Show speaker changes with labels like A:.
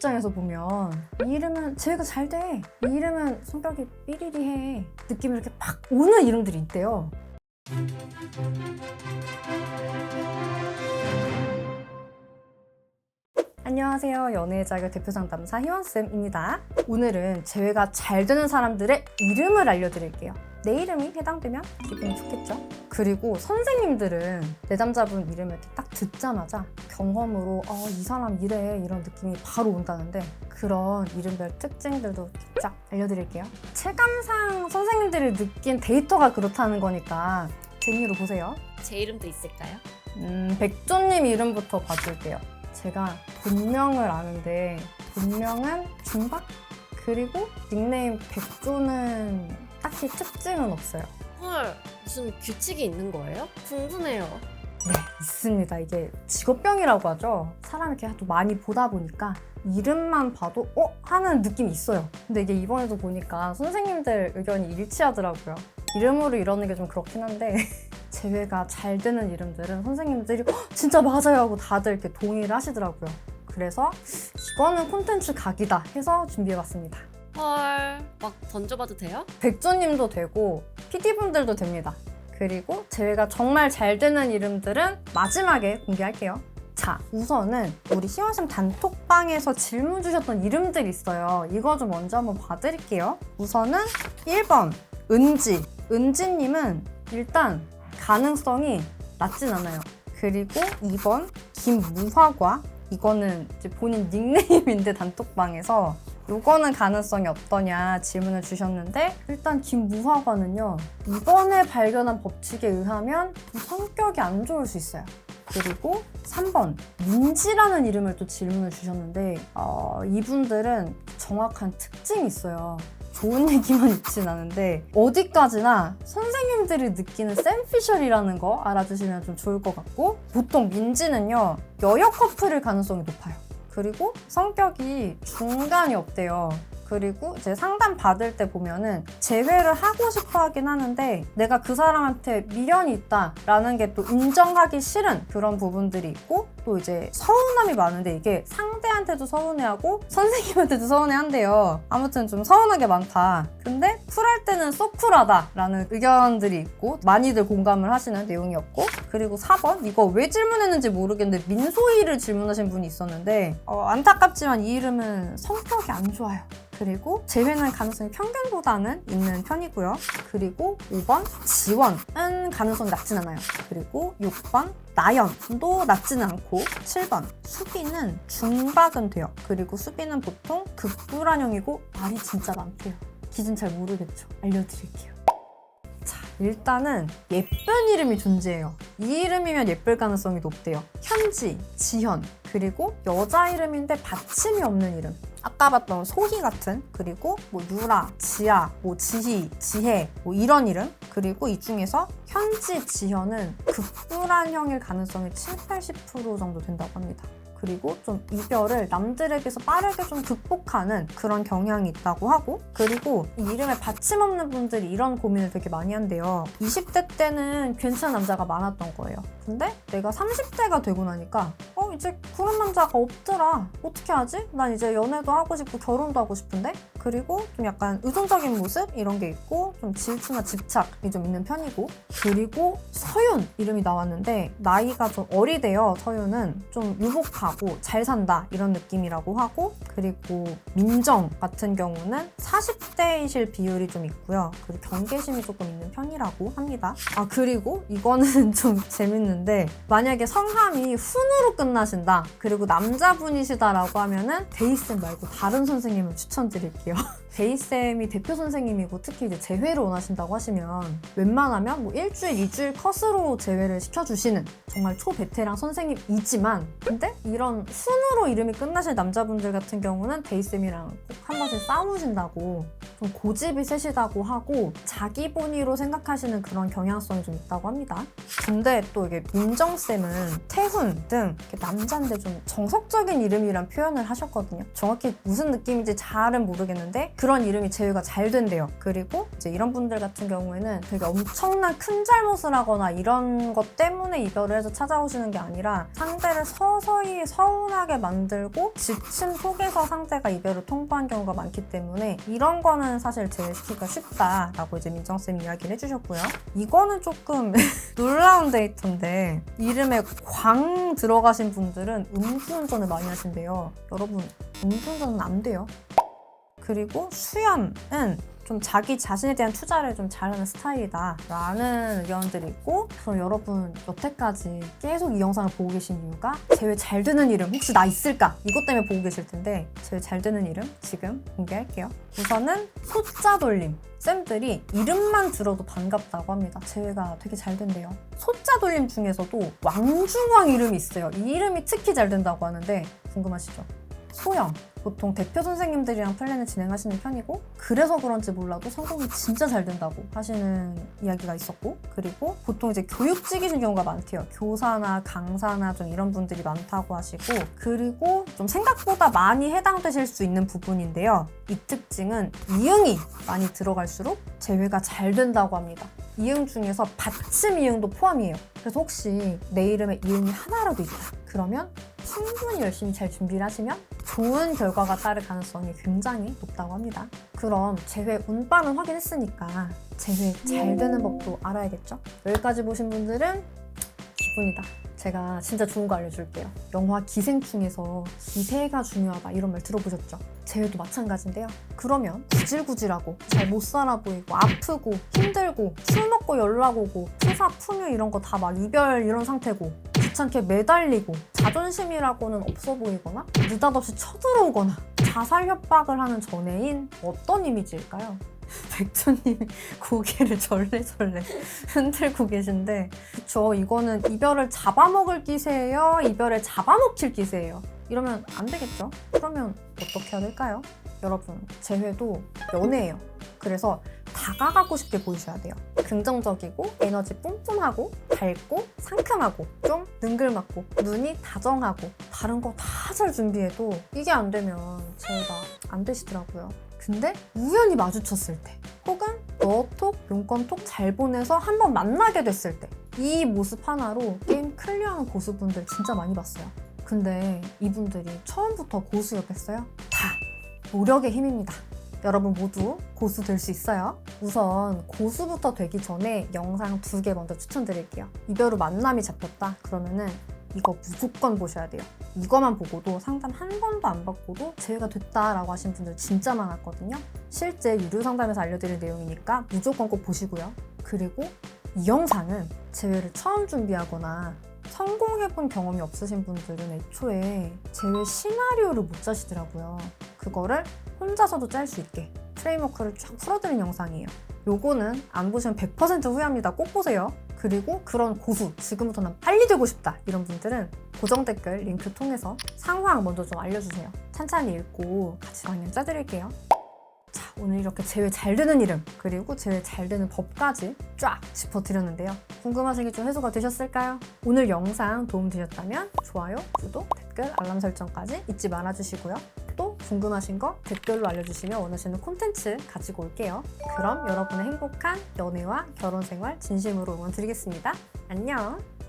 A: 입장에서 보면 이 이름은 제가 잘 돼. 이 이름은 성격이 삐리리해. 느낌이 이렇게 팍 오는 이름들이 있대요. 안녕하세요. 연애의 자격 대표 상담사 희원쌤입니다. 오늘은 재회가 잘 되는 사람들의 이름을 알려드릴게요. 내 이름이 해당되면 기분이 좋겠죠? 그리고 선생님들은 내담자분 이름을 이렇게 딱 듣자마자 경험으로 어, 이 사람 이래 이런 느낌이 바로 온다는데 그런 이름별 특징들도 쫙 알려드릴게요. 체감상 선생님들이 느낀 데이터가 그렇다는 거니까 재미로 보세요.
B: 제 이름도 있을까요?
A: 음, 백조님 이름부터 봐줄게요. 제가 본명을 아는데 본명은 중박? 그리고 닉네임 백조는 딱히 특징은 없어요.
B: 헐, 무슨 규칙이 있는 거예요? 궁금해요.
A: 네, 있습니다. 이게 직업병이라고 하죠. 사람이 이렇게 또 많이 보다 보니까 이름만 봐도 어? 하는 느낌이 있어요. 근데 이게 이번에도 보니까 선생님들 의견이 일치하더라고요. 이름으로 이러는 게 좀 그렇긴 한데 재회가 잘 되는 이름들은 선생님들이 "헉, 진짜 맞아요 하고 다들 이렇게 동의를 하시더라고요. 그래서 이거는 콘텐츠 각이다 해서 준비해봤습니다.
B: 헐, 막 던져봐도 돼요?
A: 백조님도 되고 PD분들도 됩니다. 그리고 제가 정말 잘 되는 이름들은 마지막에 공개할게요. 자, 우선은 우리 희원쌤 단톡방에서 질문 주셨던 이름들이 있어요. 이거 좀 먼저 한번 봐드릴게요. 우선은 1번 은지. 은지님은 일단 가능성이 낮진 않아요. 그리고 2번 김무화과. 이거는 본인 닉네임인데 단톡방에서 요거는 가능성이 어떠냐 질문을 주셨는데 일단 김무화과는요 이번에 발견한 법칙에 의하면 좀 성격이 안 좋을 수 있어요. 그리고 3번 민지라는 이름을 또 질문을 주셨는데 어, 이분들은 정확한 특징이 있어요 좋은 얘기만 있진 않은데 어디까지나 선생님들이 느끼는 쌤피셜이라는 거 알아두시면 좀 좋을 것 같고 보통 민지는요 여여 커플일 가능성이 높아요 그리고 성격이 중간이 없대요. 그리고 이제 상담 받을 때 보면은 재회를 하고 싶어 하긴 하는데 내가 그 사람한테 미련이 있다라는 게 또 인정하기 싫은 그런 부분들이 있고 또 이제 서운함이 많은데 이게 상 대한테도 서운해하고 선생님한테도 서운해한대요. 아무튼 좀 서운하게 많다. 근데 쿨할 때는 쏙 쿨하다라는 의견들이 있고 많이들 공감을 하시는 내용이었고 그리고 4번 이거 왜 질문했는지 모르겠는데 민소희를 질문하신 분이 있었는데 어, 안타깝지만 이 이름은 성격이 안 좋아요. 그리고 재회는 가능성이 평균보다는 있는 편이고요. 그리고 5번 지원은 가능성이 낮진 않아요. 그리고 6번 나연도 낮지는 않고 7번 수비는 중박은 돼요. 그리고 수비는 보통 극불안형이고 말이 진짜 많대요. 기준 잘 모르겠죠. 알려드릴게요. 자, 일단은 예쁜 이름이 존재해요. 이 이름이면 예쁠 가능성이 높대요. 현지, 지현, 그리고 여자 이름인데 받침이 없는 이름. 아까 봤던 소희 같은 그리고 뭐 유라, 지아, 뭐 지희, 지혜 뭐 이런 이름 그리고 이 중에서 현지, 지현은 극불안형일 가능성이 7, 80% 정도 된다고 합니다. 그리고 좀 이별을 남들에 비해서 빠르게 좀 극복하는 그런 경향이 있다고 하고 그리고 이 이름에 받침 없는 분들이 이런 고민을 되게 많이 한대요. 20대 때는 괜찮은 남자가 많았던 거예요. 근데 내가 30대가 되고 나니까 어 이제 그런 남자가 없더라. 어떻게 하지? 난 이제 연애도 하고 싶고 결혼도 하고 싶은데 그리고 좀 약간 의존적인 모습 이런 게 있고 좀 질투나 집착이 좀 있는 편이고 그리고 서윤 이름이 나왔는데 나이가 좀 어리대요. 서윤은 좀 유복하고 잘 산다 이런 느낌이라고 하고 그리고 민정 같은 경우는 40대이실 비율이 좀 있고요. 그리고 경계심이 조금 있는 편이라고 합니다. 아 그리고 이거는 좀 재밌는데 만약에 성함이 훈으로 끝나신다 그리고 남자분이시다라고 하면은 데이쌤 말고 다른 선생님을 추천드릴게요. 데이쌤이 대표 선생님이고 특히 이제 재회를 원하신다고 하시면 웬만하면 뭐 일주일, 이주일 컷으로 재회를 시켜주시는 정말 초베테랑 선생님이지만 근데 이런 순으로 이름이 끝나실 남자분들 같은 경우는 데이쌤이랑 꼭 한 번씩 싸우신다고 좀 고집이 세시다고 하고 자기 본위로 생각하시는 그런 경향성이 좀 있다고 합니다. 근데 또 이게 민정쌤은 태훈 등 남자인데 좀 정석적인 이름이란 표현을 하셨거든요. 정확히 무슨 느낌인지 잘은 모르겠는데 그런 이름이 제외가 잘 된대요. 그리고 이제 이런 분들 같은 경우에는 되게 엄청난 큰 잘못을 하거나 이런 것 때문에 이별을 해서 찾아오시는 게 아니라 상대를 서서히 서운하게 만들고 지친 속에서 상대가 이별을 통보한 경우가 많기 때문에 이런 거는 사실 제외시키기가 쉽다라고 이제 민정쌤이 이야기를 해주셨고요. 이거는 조금 놀라운 데이터인데 이름에 광 들어가신 분들은 음주운전을 많이 하신대요. 여러분 음주운전은 안 돼요. 그리고 수연은 좀 자기 자신에 대한 투자를 좀 잘하는 스타일이다 라는 의견들이 있고 그럼 여러분 여태까지 계속 이 영상을 보고 계신 이유가 제외 잘 되는 이름 혹시 나 있을까 이것 때문에 보고 계실 텐데 제외 잘 되는 이름 지금 공개할게요 우선은 소자 돌림 쌤들이 이름만 들어도 반갑다고 합니다. 제외가 되게 잘 된대요. 소자 돌림 중에서도 왕중왕 이름이 있어요. 이 이름이 특히 잘 된다고 하는데 궁금하시죠? 소영. 보통 대표 선생님들이랑 플랜을 진행하시는 편이고 그래서 그런지 몰라도 성공이 진짜 잘 된다고 하시는 이야기가 있었고 그리고 보통 이제 교육직이신 경우가 많대요. 교사나 강사나 좀 이런 분들이 많다고 하시고 그리고 좀 생각보다 많이 해당되실 수 있는 부분인데요. 이 특징은 이응이 많이 들어갈수록 제외가 잘 된다고 합니다. 이응 중에서 받침 이응도 포함이에요. 그래서 혹시 내 이름에 이응이 하나라도 있다. 그러면 충분히 열심히 잘 준비를 하시면 좋은 결과가 따를 가능성이 굉장히 높다고 합니다. 그럼 제회 운빨은 확인했으니까 제회 잘 되는 법도 알아야겠죠? 여기까지 보신 분들은 기분이다. 제가 진짜 좋은 거 알려줄게요. 영화 기생충에서 기세가 중요하다 이런 말 들어보셨죠? 제회도 마찬가지인데요. 그러면 구질구질하고 잘 못 살아 보이고 아프고 힘들고 술 먹고 연락 오고 퇴사 풍요 이런 거 다 막 이별 이런 상태고 귀찮게 매달리고 자존심이라고는 없어 보이거나 느닷없이 쳐들어오거나 자살 협박을 하는 전애인 어떤 이미지일까요? 백조님이 고개를 절레절레 흔들고 계신데 그쵸? 이거는 이별을 잡아먹을 기세예요? 이별을 잡아먹힐 기세예요? 이러면 안 되겠죠? 그러면 어떻게 해야 될까요? 여러분 재회도 연애예요. 그래서 다가가고 싶게 보이셔야 돼요 긍정적이고 에너지 뿜뿜하고 밝고 상큼하고 좀 능글맞고 눈이 다정하고 다른 거 다 잘 준비해도 이게 안 되면 재회가 안 되시더라고요. 근데 우연히 마주쳤을 때 혹은 너톡 용건톡 잘 보내서 한번 만나게 됐을 때 이 모습 하나로 게임 클리어하는 고수분들 진짜 많이 봤어요. 근데 이분들이 처음부터 고수였겠어요? 다 노력의 힘입니다 여러분 모두 고수 될 수 있어요 우선 고수부터 되기 전에 영상 두 개 먼저 추천드릴게요 이별 후 만남이 잡혔다 그러면은 이거 무조건 보셔야 돼요 이거만 보고도 상담 한 번도 안 받고도 제외가 됐다라고 하신 분들 진짜 많았거든요. 실제 유료 상담에서 알려드릴 내용이니까 무조건 꼭 보시고요. 그리고 이 영상은 제외를 처음 준비하거나 성공해본 경험이 없으신 분들은 애초에 제외 시나리오를 못 짜시더라고요. 그거를 혼자서도 짤 수 있게 프레임워크를 쫙 풀어드린 영상이에요. 요거는 안 보시면 100% 후회합니다. 꼭 보세요. 그리고 그런 고수, 지금부터 난 빨리 되고 싶다 이런 분들은 고정 댓글 링크 통해서 상황 먼저 좀 알려주세요. 찬찬히 읽고 같이 강연 짜드릴게요. 자, 오늘 이렇게 제외 잘 되는 이름 그리고 제외 잘 되는 법까지 쫙 짚어드렸는데요. 궁금하신 게 좀 해소가 되셨을까요? 오늘 영상 도움 되셨다면 좋아요, 구독, 댓글, 알람 설정까지 잊지 말아주시고요. 또 궁금하신 거 댓글로 알려주시면 원하시는 콘텐츠 가지고 올게요. 그럼 여러분의 행복한 연애와 결혼 생활 진심으로 응원 드리겠습니다. 안녕!